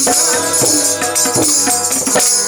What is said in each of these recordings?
Thank you.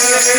Yeah.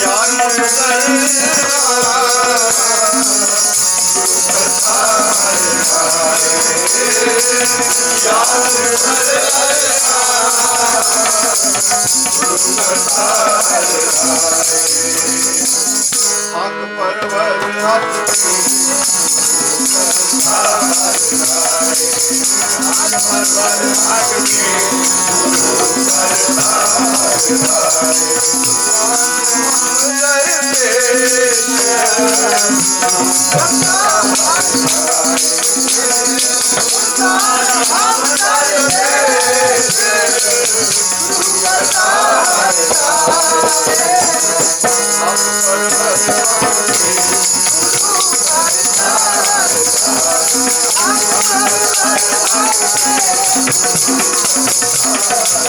ਗਰਦਨ ਸਨ ਹੱਕ ਪਰਵਰ ਹੱਕ Yeah. Hallelujah.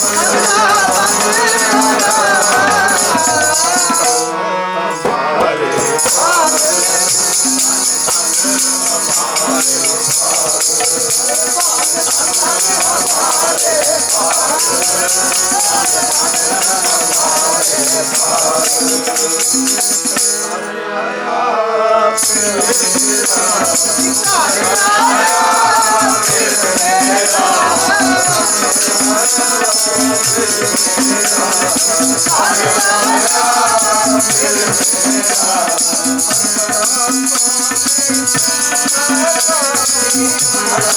Yeah.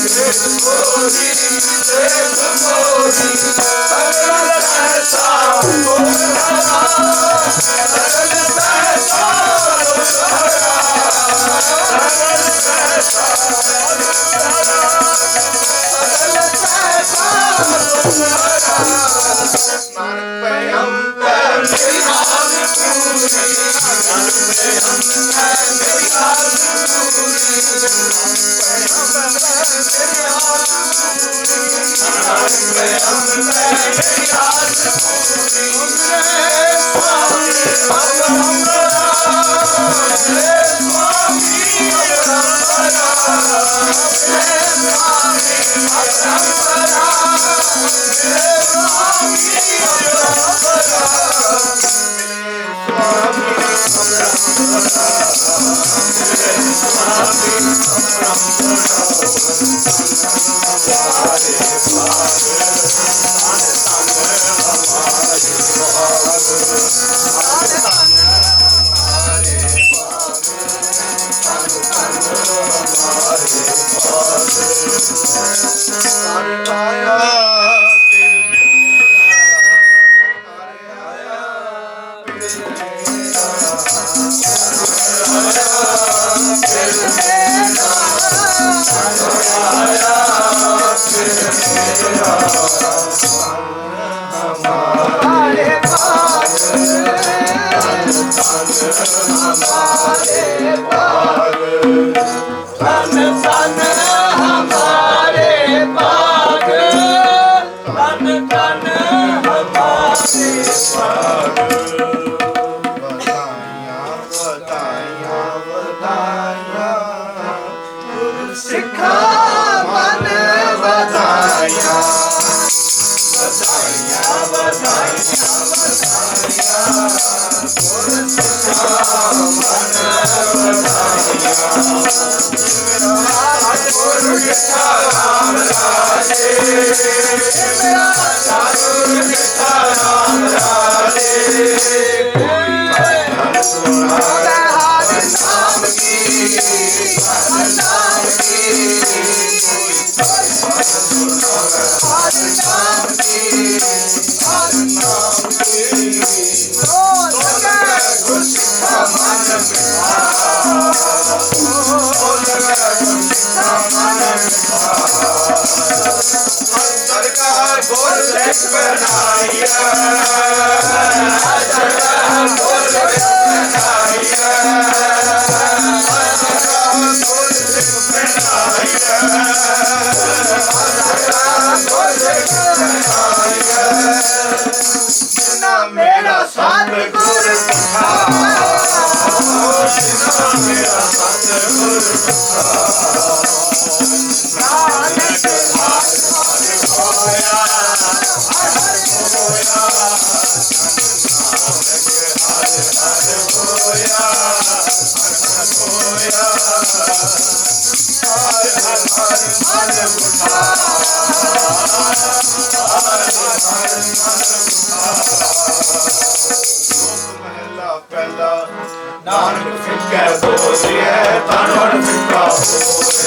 Oh, Amen. ਤਨ ਤਨ ਹਮਾਰੇ ਪਾ Hare ਮੇਰਾ ਸਤਿਗੁਰ ਸਾ के बोलिए तन मन फिका बोले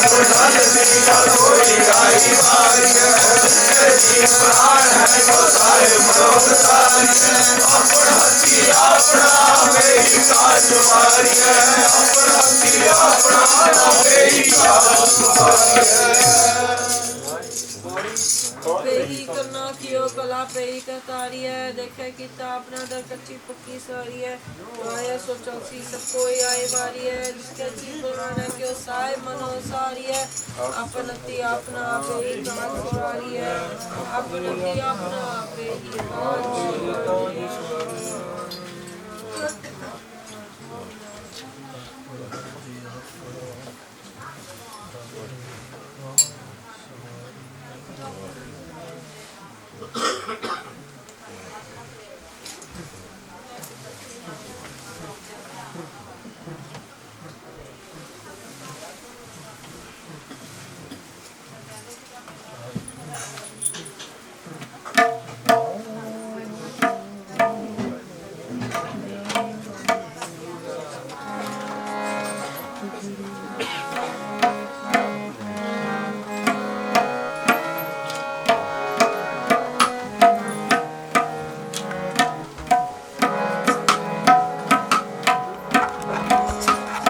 ਨਾਨਕ ਫਿੱਕੈ ਆਪਣਾ ਤਨ ਮਨ ਫਿੱਕਾ ਹੋਏ ਪੇਹੀ ਕਰਨਾ ਕਿਓ ਕਲਾ ਪੇਹੀ ਕਤਾਰੀ ਹੈ। ਦੇਖੇ ਕੀਤਾ ਆਪਣਾ ਦਰ ਕੱਚੀ ਪੱਕੀ ਸਾਰੀ ਹੈ। ਆਇਆ ਸੋ ਚੌਸੀ ਸਭ ਕੋਈ ਆਏ ਵਾਰੀ ਹੈ। ਜਿਸਕੇ ਜੀ ਪੁਰਾਣਾ ਕਿਓ ਸਾਇ ਮਨੋ ਸਾਰੀ ਹੈ। ਆਪਨਤੀ ਆਪਣਾ ਆਪੇ ਹੀ ਕਾਨ ਸੁਰਾਰੀ ਹੈ। ਆਪਨਤੀ ਆਪਣਾ ਆਪੇ ਹੀ ਕਾਨ ਸੁਰਾਰੀ ਹੈ।